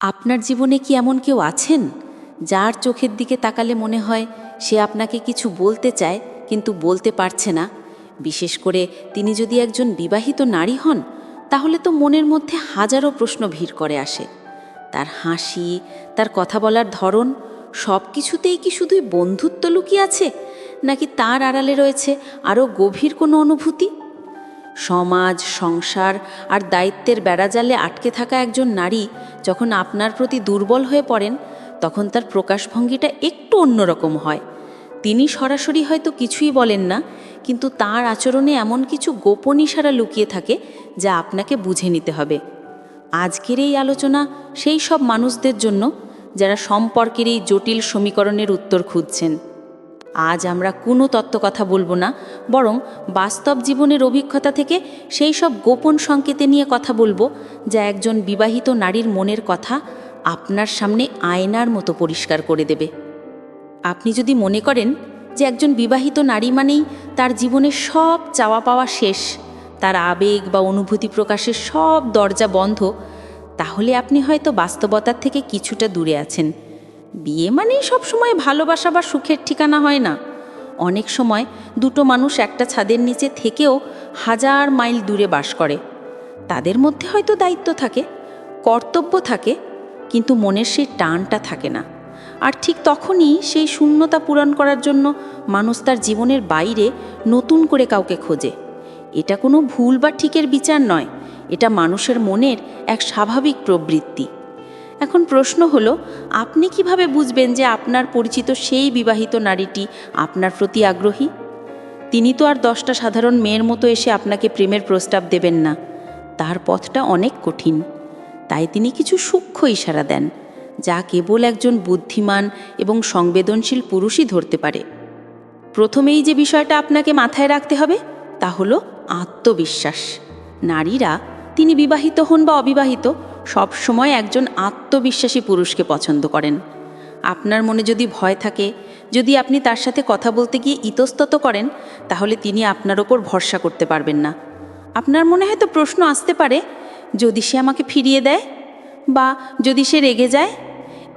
আপনার জীবনে কি এমন কেউ আছেন? যার চোখের দিকে তাকালে মনে হয় সে আপনাকে কিছু বলতে চায়, কিন্তু বলতে পারছে না। বিশেষ করে তিনি যদি একজন বিবাহিত নারী হন, তাহলে তো মনের মধ্যে হাজারো প্রশ্ন ভিড় করে আসে। তার হাসি, তার কথা বলার ধরন সব কিছুতেই কি শুধুই বন্ধুত্ব লুকিয়ে আছে? নাকি তার আড়ালে রয়েছে আরও গভীর কোনো অনুভূতি? সমাজ, সংসার আর দায়িত্বের বেড়াজালে আটকে থাকা একজন নারী যখন আপনার প্রতি দুর্বল হয়ে পড়েন, তখন তার প্রকাশভঙ্গিটা একটু অন্যরকম হয়। তিনি সরাসরি হয়তো কিছুই বলেন না, কিন্তু তার আচরণে এমন কিছু গোপন ইশারা লুকিয়ে থাকে যা আপনাকে বুঝে নিতে হবে। আজকের এই আলোচনা সেই সব মানুষদের জন্য যারা সম্পর্কের এই জটিল সমীকরণের উত্তর খুঁজছেন। আজ আমরা কোনো তত্ত্ব কথা বলব না, বরং বাস্তব জীবনের অভিজ্ঞতা থেকে সেই সব গোপন সংকেতে নিয়ে কথা বলব, যা একজন বিবাহিত নারীর মনের কথা আপনার সামনে আয়নার মতো পরিষ্কার করে দেবে। আপনি যদি মনে করেন যে একজন বিবাহিত নারী মানেই তার জীবনের সব চাওয়া পাওয়া শেষ, তার আবেগ বা অনুভূতি প্রকাশের সব দরজা বন্ধ, তাহলে আপনি হয়তো বাস্তবতার থেকে কিছুটা দূরে আছেন। বিয়ে মানেই সবসময় ভালোবাসা বা সুখের ঠিকানা হয় না। অনেক সময় দুটো মানুষ একটা ছাদের নিচে থেকেও হাজার মাইল দূরে বাস করে। তাদের মধ্যে হয়তো দায়িত্ব থাকে, কর্তব্য থাকে, কিন্তু মনের সেই টানটা থাকে না। আর ঠিক তখনই সেই শূন্যতা পূরণ করার জন্য মানুষ তার জীবনের বাইরে নতুন করে কাউকে খোঁজে। এটা কোনো ভুল বা ঠিকের বিচার নয়। এটা মানুষের মনের এক স্বাভাবিক প্রবৃত্তি। এখন প্রশ্ন হলো, আপনি কীভাবে বুঝবেন যে আপনার পরিচিত সেই বিবাহিত নারীটি আপনার প্রতি আগ্রহী? তিনি তো আর দশটা সাধারণ মেয়ের মতো এসে আপনাকে প্রেমের প্রস্তাব দেবেন না। তার পথটা অনেক কঠিন। তাই তিনি কিছু সূক্ষ্ম ইশারা দেন, যা কেবল একজন বুদ্ধিমান এবং সংবেদনশীল পুরুষই ধরতে পারে। প্রথমেই যে বিষয়টা আপনাকে মাথায় রাখতে হবে, তা হলো আত্মবিশ্বাস। নারীরা, তিনি বিবাহিত হন বা অবিবাহিত সবসময় একজন আত্মবিশ্বাসী পুরুষকে পছন্দ করেন। আপনার মনে যদি ভয় থাকে, যদি আপনি তার সাথে কথা বলতে গিয়ে ইতস্তত করেন, তাহলে তিনি আপনার ওপর ভরসা করতে পারবেন না। আপনার মনে হয়তো প্রশ্ন আসতে পারে, যদি সে আমাকে ফিরিয়ে দেয় বা যদি সে রেগে যায়,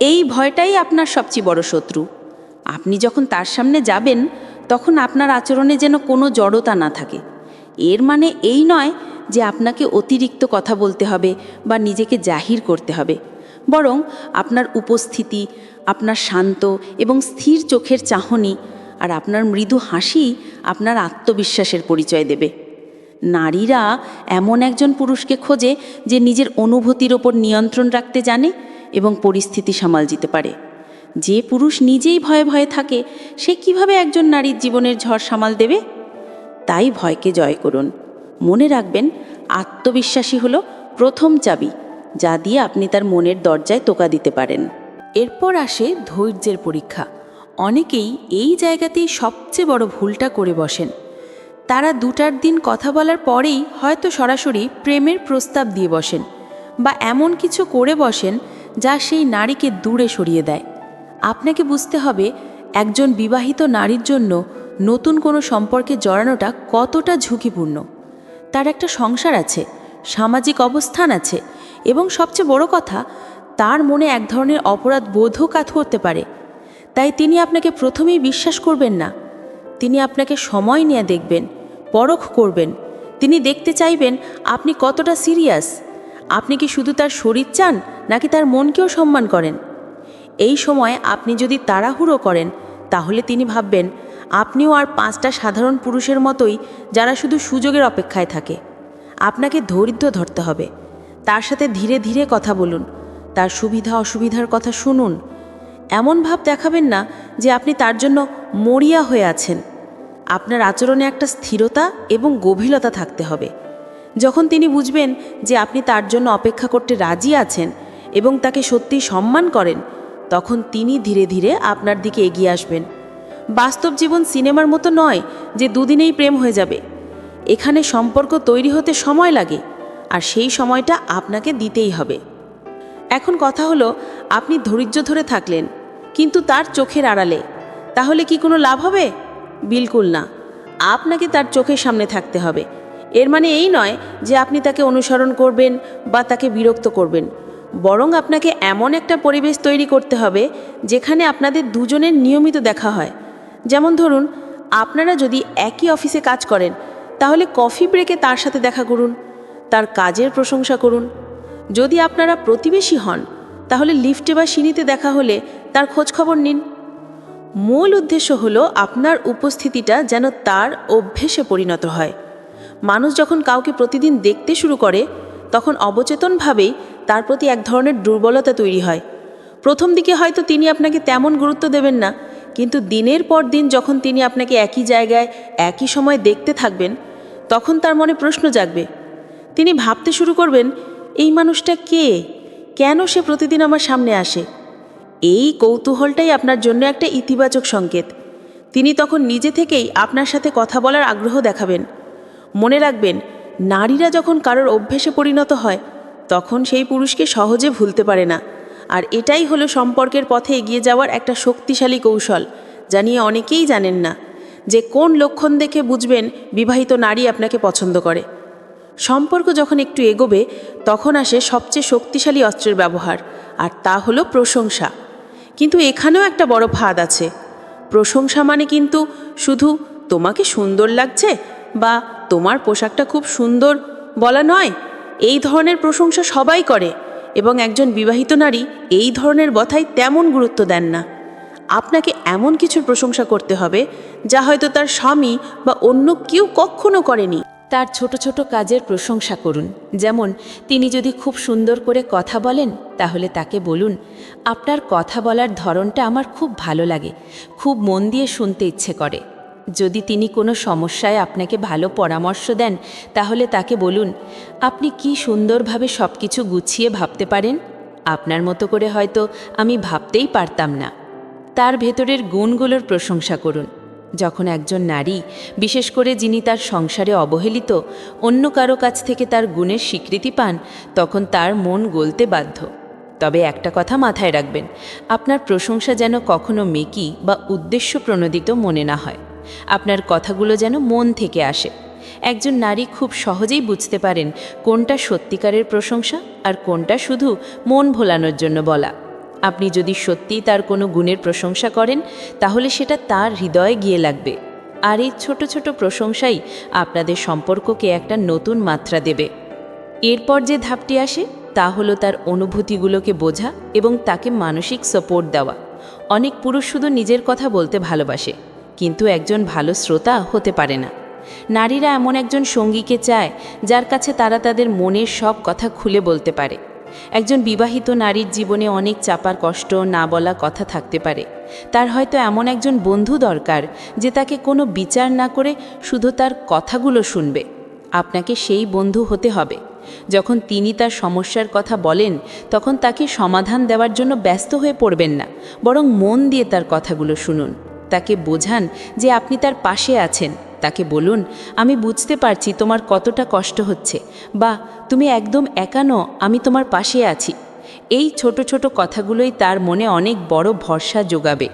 এই ভয়টাই আপনার সবচেয়ে বড় শত্রু। আপনি যখন তার সামনে যাবেন, তখন আপনার আচরণে যেন কোনো জড়তা না থাকে। এর মানে এই নয় যে আপনাকে অতিরিক্ত কথা বলতে হবে বা নিজেকে জাহির করতে হবে। বরং আপনার উপস্থিতি, আপনার শান্ত এবং স্থির চোখের চাহনি আর আপনার মৃদু হাসি আপনার আত্মবিশ্বাসের পরিচয় দেবে। নারীরা এমন একজন পুরুষকে খোঁজে যে নিজের অনুভূতির ওপর নিয়ন্ত্রণ রাখতে জানে এবং পরিস্থিতি সামাল দিতে পারে। যে পুরুষ নিজেই ভয়ে ভয়ে থাকে, সে কীভাবে একজন নারীর জীবনের ঝড় সামাল দেবে? তাই ভয়কে জয় করুন। মনে রাখবেন, আত্মবিশ্বাসী হলো প্রথম চাবি, যা দিয়ে আপনি তার মনের দরজায় তোকা দিতে পারেন। এরপর আসে ধৈর্যের পরীক্ষা। অনেকেই এই জায়গাতেই সবচেয়ে বড় ভুলটা করে বসেন। তারা দুটার দিন কথা বলার পরেই হয়তো সরাসরি প্রেমের প্রস্তাব দিয়ে বসেন বা এমন কিছু করে বসেন যা সেই নারীকে দূরে সরিয়ে দেয়। আপনাকে বুঝতে হবে, একজন বিবাহিত নারীর জন্য নতুন কোনো সম্পর্কে জড়ানোটা কতটা ঝুঁকিপূর্ণ? তার একটা সংসার আছে, সামাজিক অবস্থান আছে এবং সবচেয়ে বড় কথা, তার মনে এক ধরনের অপরাধ বোধও কাজ করতে পারে। তাই তিনি আপনাকে প্রথমেই বিশ্বাস করবেন না। তিনি আপনাকে সময় নিয়ে দেখবেন, পরখ করবেন। তিনি দেখতে চাইবেন আপনি কতটা সিরিয়াস। আপনি কি শুধু তার শরীর চান, নাকি তার মনকেও সম্মান করেন? এই সময় আপনি যদি তাড়াহুড়ো করেন, তাহলে তিনি ভাববেন আপনিও আর পাঁচটা সাধারণ পুরুষের মতোই যারা শুধু সুযোগের অপেক্ষায় থাকে। আপনাকে ধৈর্য ধরতে হবে। তার সাথে ধীরে ধীরে কথা বলুন। তার সুবিধা অসুবিধার কথা শুনুন। এমন ভাব দেখাবেন না যে আপনি তার জন্য মরিয়া হয়ে আছেন। আপনার আচরণে একটা স্থিরতা এবং গভীরতা থাকতে হবে। যখন তিনি বুঝবেন যে আপনি তার জন্য অপেক্ষা করতে রাজি আছেন এবং তাকে সত্যি সম্মান করেন, তখন তিনি ধীরে ধীরে আপনার দিকে এগিয়ে আসবেন। বাস্তব জীবন সিনেমার মতো নয় যে দুদিনেই প্রেম হয়ে যাবে। এখানে সম্পর্ক তৈরি হতে সময় লাগে, আর সেই সময়টা আপনাকে দিতেই হবে। এখন কথা হলো, আপনি ধৈর্য ধরে থাকলেন, কিন্তু তার চোখের আড়ালে। তাহলে কি কোনো লাভ হবে? বিলকুল না। আপনাকে তার চোখের সামনে থাকতে হবে। এর মানে এই নয় যে আপনি তাকে অনুসরণ করবেন বা তাকে বিরক্ত করবেন। বরং আপনাকে এমন একটা পরিবেশ তৈরি করতে হবে, যেখানে আপনাদের দুজনের নিয়মিত দেখা হয়। যেমন ধরুন, আপনারা যদি একই অফিসে কাজ করেন, তাহলে কফি ব্রেকে তার সাথে দেখা করুন, তার কাজের প্রশংসা করুন। যদি আপনারা প্রতিবেশী হন, তাহলে লিফটে বা সিঁড়িতে দেখা হলে তার খোঁজ খবর নিন। মূল উদ্দেশ্য হলো আপনার উপস্থিতিটা যেন তার অভ্যেসে পরিণত হয়। মানুষ যখন কাউকে প্রতিদিন দেখতে শুরু করে, তখন অবচেতনভাবেই তার প্রতি এক ধরনের দুর্বলতা তৈরি হয়। প্রথম দিকে হয়তো তিনি আপনাকে তেমন গুরুত্ব দেবেন না কিন্তু দিনের পর দিন যখন তিনি আপনাকে একই জায়গায়, একই সময় দেখতে থাকবেন, তখন তার মনে প্রশ্ন জাগবে। তিনি ভাবতে শুরু করবেন, এই মানুষটা কে? কেন সে প্রতিদিন আমার সামনে আসে? এই কৌতূহলটাই আপনার জন্য একটা ইতিবাচক সংকেত। তিনি তখন নিজে থেকেই আপনার সাথে কথা বলার আগ্রহ দেখাবেন। মনে রাখবেন, নারীরা যখন কারোর অভ্যেসে পরিণত হয়, তখন সেই পুরুষকে সহজে ভুলতে পারে না। আর এটাই হলো সম্পর্কের পথে এগিয়ে যাওয়ার একটা শক্তিশালী কৌশল, যা নিয়ে অনেকেই জানেন না, যে কোন লক্ষণ দেখে বুঝবেন বিবাহিত নারী আপনাকে পছন্দ করে। সম্পর্ক যখন একটু এগোবে, তখন আসে সবচেয়ে শক্তিশালী অস্ত্রের ব্যবহার, আর তা হলো প্রশংসা। কিন্তু এখানেও একটা বড় ফাঁদ আছে। প্রশংসা মানে কিন্তু শুধু তোমাকে সুন্দর লাগছে বা তোমার পোশাকটা খুব সুন্দর বলা নয়, এই ধরনের প্রশংসা সবাই করে। এবং একজন বিবাহিত নারী এই ধরনের কথাই তেমন গুরুত্ব দেন না। আপনাকে এমন কিছুর প্রশংসা করতে হবে, যা হয়তো তার স্বামী বা অন্য কেউ কখনো করেনি। তার ছোট ছোট কাজের প্রশংসা করুন। যেমন, তিনি যদি খুব সুন্দর করে কথা বলেন, তাহলে তাকে বলুন, আপনার কথা বলার ধরনটা আমার খুব ভালো লাগে। খুব মন দিয়ে শুনতে ইচ্ছে করে। যদি তিনি কোনো সমস্যায় আপনাকে ভালো পরামর্শ দেন, তাহলে তাকে বলুন, আপনি কি সুন্দরভাবে সব কিছু গুছিয়ে ভাবতে পারেন? আপনার মতো করে হয়তো আমি ভাবতেই পারতাম না। তার ভেতরের গুণগুলোর প্রশংসা করুন। যখন একজন নারী, বিশেষ করে যিনি তার সংসারে অবহেলিত, অন্য কারও কাছ থেকে তার গুণের স্বীকৃতি পান, তখন তার মন গলতে বাধ্য। তবে একটা কথা মাথায় রাখবেন, আপনার প্রশংসা যেন কখনো মেকি বা উদ্দেশ্য প্রণোদিত মনে না হয়। আপনার কথাগুলো যেন মন থেকে আসে। একজন নারী খুব সহজেই বুঝতে পারেন কোনটা সত্যিকারের প্রশংসা আর কোনটা শুধু মন ভোলানোর জন্য বলা। আপনি যদি সত্যিই তার কোনো গুণের প্রশংসা করেন, তাহলে সেটা তার হৃদয়ে গিয়ে লাগবে। আর এই ছোট ছোট প্রশংসাই আপনাদের সম্পর্ককে একটা নতুন মাত্রা দেবে। এরপর যে ধাপটি আসে, তা হলো তার অনুভূতিগুলোকে বোঝা এবং তাকে মানসিক সাপোর্ট দেওয়া। অনেক পুরুষ শুধু নিজের কথা বলতে ভালোবাসে। কিন্তু একজন ভালো শ্রোতা হতে পারে না। নারীরা এমন একজন সঙ্গীকে চায়, যার কাছে তারা তাদের মনের সব কথা খুলে বলতে পারে। একজন বিবাহিত নারীর জীবনে অনেক চাপার কষ্ট, না বলা কথা থাকতে পারে। তার হয়তো এমন একজন বন্ধু দরকার, যে তাকে কোনো বিচার না করে শুধু তার কথাগুলো শুনবে। আপনাকে সেই বন্ধু হতে হবে। যখন তিনি তার সমস্যার কথা বলেন, তখন তাকে সমাধান দেওয়ার জন্য ব্যস্ত হয়ে পড়বেন না, বরং মন দিয়ে তার কথাগুলো শুনুন। তাকে বোঝান যে আপনি তার পাশে আছেন। তাকে বলুন, আমি বুঝতে পারছি তোমার কতটা কষ্ট হচ্ছে। বা, তুমি একদম একানো আমি তোমার পাশে আছি। এই ছোট ছোট কথাগুলোই তার মনে অনেক বড় ভরসা যোগাবে।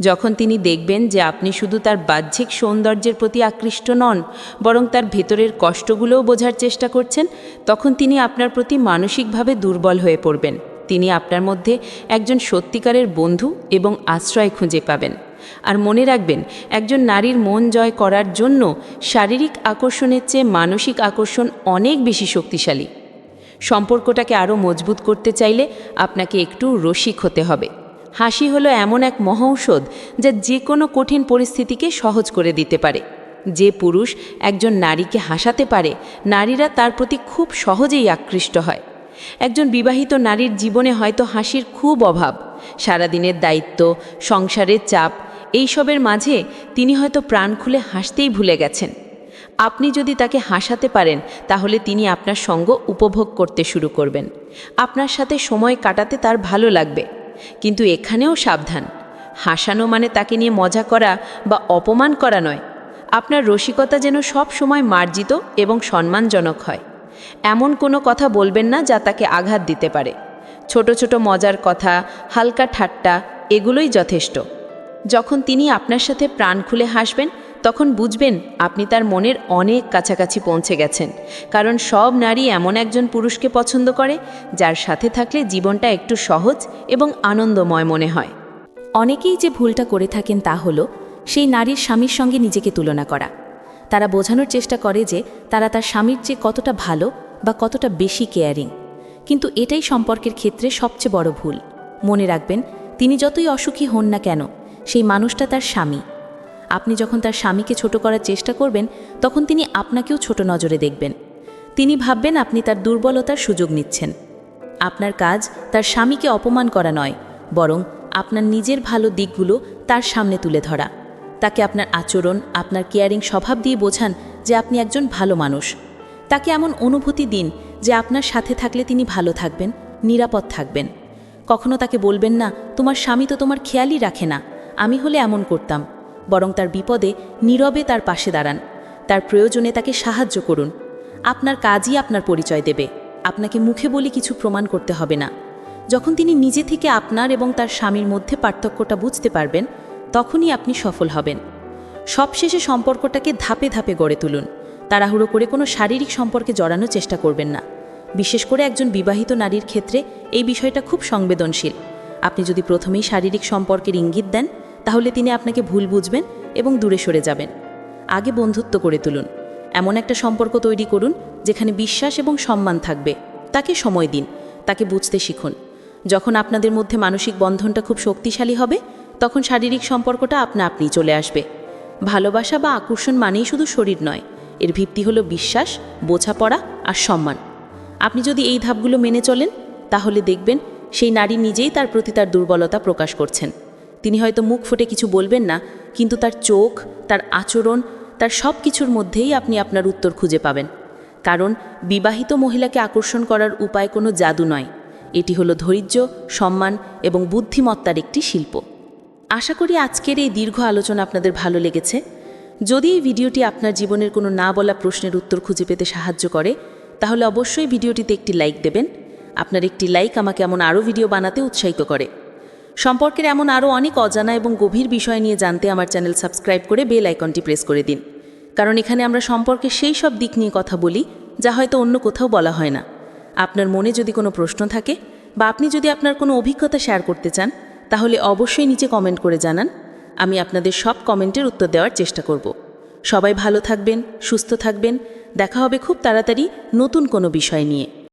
যখন তিনি দেখবেন যে আপনি শুধু তার বাহ্যিক সৌন্দর্যের প্রতি আকৃষ্ট নন, বরং তার ভেতরের কষ্টগুলোও বোঝার চেষ্টা করছেন, তখন তিনি আপনার প্রতি মানসিকভাবে দুর্বল হয়ে পড়বেন। তিনি আপনার মধ্যে একজন সত্যিকারের বন্ধু এবং আশ্রয় খুঁজে পাবেন। আর মনে রাখবেন, একজন নারীর মন জয় করার জন্য শারীরিক আকর্ষণের চেয়ে মানসিক আকর্ষণ অনেক বেশি শক্তিশালী। সম্পর্কটাকে আরও মজবুত করতে চাইলে আপনাকে একটু রসিক হতে হবে। হাসি হলো এমন এক মহৌষধ যা যে কোনো কঠিন পরিস্থিতিকে সহজ করে দিতে পারে। যে পুরুষ একজন নারীকে হাসাতে পারে, নারীরা তার প্রতি খুব সহজেই আকৃষ্ট হয়। একজন বিবাহিত নারীর জীবনে হয়তো হাসির খুব অভাব। সারাদিনের দায়িত্ব, সংসারের চাপ এইসবের মাঝে তিনি হয়তো প্রাণ খুলে হাসতেই ভুলে গেছেন। আপনি যদি তাকে হাসাতে পারেন, তাহলে তিনি আপনার সঙ্গ উপভোগ করতে শুরু করবেন। আপনার সাথে সময় কাটাতে তার ভালো লাগবে। কিন্তু এখানেও সাবধান। হাসানো মানে তাকে নিয়ে মজা করা বা অপমান করা নয়। আপনার রসিকতা যেন সব সময় মার্জিত এবং সম্মানজনক হয়। এমন কোনো কথা বলবেন না যা তাকে আঘাত দিতে পারে। ছোট ছোট মজার কথা, হালকা ঠাট্টা, এগুলোই যথেষ্ট। যখন তিনি আপনার সাথে প্রাণ খুলে হাসবেন, তখন বুঝবেন আপনি তার মনের অনেক কাছাকাছি পৌঁছে গেছেন। কারণ সব নারী এমন একজন পুরুষকে পছন্দ করে, যার সাথে থাকলে জীবনটা একটু সহজ এবং আনন্দময় মনে হয়। অনেকেই যে ভুলটা করে থাকেন তা হলো, সেই নারীর স্বামীর সঙ্গে নিজেকে তুলনা করা। তারা বোঝানোর চেষ্টা করে যে তারা তার স্বামীর চেয়ে কতটা ভালো বা কতটা বেশি কেয়ারিং। কিন্তু এটাই সম্পর্কের ক্ষেত্রে সবচেয়ে বড় ভুল। মনে রাখবেন, তিনি যতই অসুখী হন না কেন সেই মানুষটা তার স্বামী। আপনি যখন তার স্বামীকে ছোট করার চেষ্টা করবেন, তখন তিনি আপনাকেও ছোট নজরে দেখবেন। তিনি ভাববেন আপনি তার দুর্বলতার সুযোগ নিচ্ছেন। আপনার কাজ তার স্বামীকে অপমান করা নয়, বরং আপনার নিজের ভালো দিকগুলো তার সামনে তুলে ধরা। তাকে আপনার আচরণ, আপনার কেয়ারিং স্বভাব দিয়ে বোঝান যে আপনি একজন ভালো মানুষ। তাকে এমন অনুভূতি দিন যে আপনার সাথে থাকলে তিনি ভালো থাকবেন, নিরাপদ থাকবেন। কখনো তাকে বলবেন না, তোমার স্বামী তো তোমার খেয়ালই রাখে না। আমি হলে এমন করতাম, বরং তার বিপদে নীরবে তার পাশে দাঁড়ান। তার প্রয়োজনে তাকে সাহায্য করুন। আপনার কাজই আপনার পরিচয় দেবে। আপনাকে মুখে বলে কিছু প্রমাণ করতে হবে না। যখন তিনি নিজে থেকে আপনার এবং তার স্বামীর মধ্যে পার্থক্যটা বুঝতে পারবেন, তখনই আপনি সফল হবেন। সবশেষে সম্পর্কটাকে ধাপে ধাপে গড়ে তুলুন। তাড়াহুড়ো করে কোনো শারীরিক সম্পর্কে জড়ানোর চেষ্টা করবেন না। বিশেষ করে একজন বিবাহিত নারীর ক্ষেত্রে এই বিষয়টা খুব সংবেদনশীল। আপনি যদি প্রথমেই শারীরিক সম্পর্কের ইঙ্গিত দেন তাহলে তিনি আপনাকে ভুল বুঝবেন এবং দূরে সরে যাবেন। আগে বন্ধুত্ব করে তুলুন। এমন একটা সম্পর্ক তৈরি করুন, যেখানে বিশ্বাস এবং সম্মান থাকবে। তাকে সময় দিন, তাকে বুঝতে শিখুন। যখন আপনাদের মধ্যে মানসিক বন্ধনটা খুব শক্তিশালী হবে, তখন শারীরিক সম্পর্কটা আপনা আপনিই চলে আসবে। ভালোবাসা বা আকর্ষণ মানেই শুধু শরীর নয়, এর ভিত্তি হলো বিশ্বাস, বোঝাপড়া আর সম্মান। আপনি যদি এই ধাপগুলো মেনে চলেন, তাহলে দেখবেন সেই নারী নিজেই তার প্রতি তার দুর্বলতা প্রকাশ করছেন। তিনি হয়তো মুখ ফুটে কিছু বলবেন না, কিন্তু তার চোখ, তার আচরণ, তার সব কিছুর মধ্যেই আপনি আপনার উত্তর খুঁজে পাবেন। কারণ বিবাহিত মহিলাকে আকর্ষণ করার উপায় কোনো জাদু নয়। এটি হলো ধৈর্য, সম্মান এবং বুদ্ধিমত্তার একটি শিল্প। আশা করি আজকের এই দীর্ঘ আলোচনা আপনাদের ভালো লেগেছে। যদি এই ভিডিওটি আপনার জীবনের কোনো না বলা প্রশ্নের উত্তর খুঁজে পেতে সাহায্য করে, তাহলে অবশ্যই ভিডিওটিতে একটি লাইক দেবেন। আপনার একটি লাইক আমাকে এমন আরও ভিডিও বানাতে উৎসাহিত করে। সম্পর্কের এমন আরও অনেক অজানা এবং গভীর বিষয় নিয়ে জানতে আমার চ্যানেল সাবস্ক্রাইব করে বেল আইকনটি প্রেস করে দিন। কারণ এখানে আমরা সম্পর্কের সেই সব দিক নিয়ে কথা বলি, যা হয়তো অন্য কোথাও বলা হয় না। আপনার মনে যদি কোনো প্রশ্ন থাকে বা আপনি যদি আপনার কোনো অভিজ্ঞতা শেয়ার করতে চান, তাহলে অবশ্যই নিচে কমেন্ট করে জানান। আমি আপনাদের সব কমেন্টের উত্তর দেওয়ার চেষ্টা করব। সবাই ভালো থাকবেন, সুস্থ থাকবেন। দেখা হবে খুব তাড়াতাড়ি নতুন কোনো বিষয় নিয়ে।